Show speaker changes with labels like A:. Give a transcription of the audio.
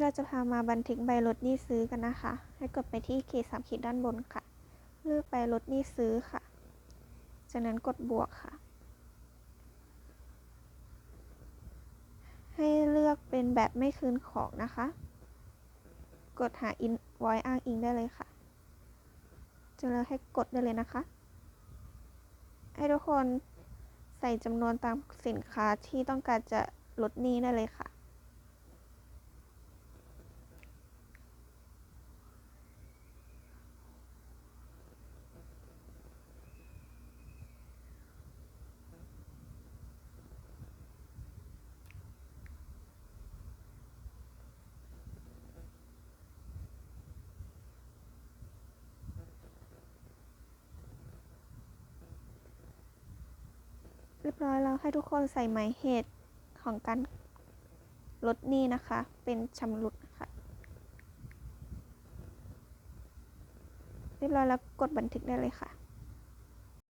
A: เราจะพามาบันทึกใบลดหนี้ซื้อกันนะคะ ให้กดไปที่ขีดสามขีดด้านบนค่ะ เลือกใบลดหนี้ซื้อค่ะ จากนั้นกดบวกค่ะ ให้เลือกเป็นแบบไม่คืนของนะคะ กดหา invoice อ้างอิงได้เลยค่ะ จะเลือกให้กดได้เลยนะคะ ให้ทุกคนใส่จำนวนตามสินค้าที่ต้องการจะลดหนี้ได้เลยค่ะ เรียบร้อยแล้วให้ทุกคนใส่หมายเหตุของการลดหนี้นะคะ เป็นชำรุดนะคะเรียบร้อยแล้วกดบันทึกได้เลยค่ะ